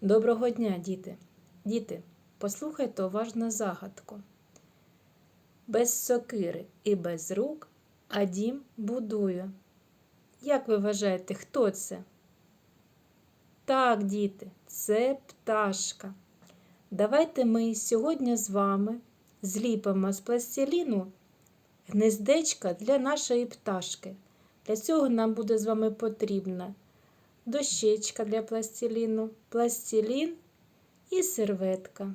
Доброго дня, діти! Діти, послухайте уважно загадку. Без сокири і без рук, а дім будую. Як ви вважаєте, хто це? Так, діти, це пташка. Давайте ми сьогодні з вами зліпимо з пластиліну гнездечка для нашої пташки. Для цього нам буде з вами потрібна дощечка для пластиліну, пластилін і серветка.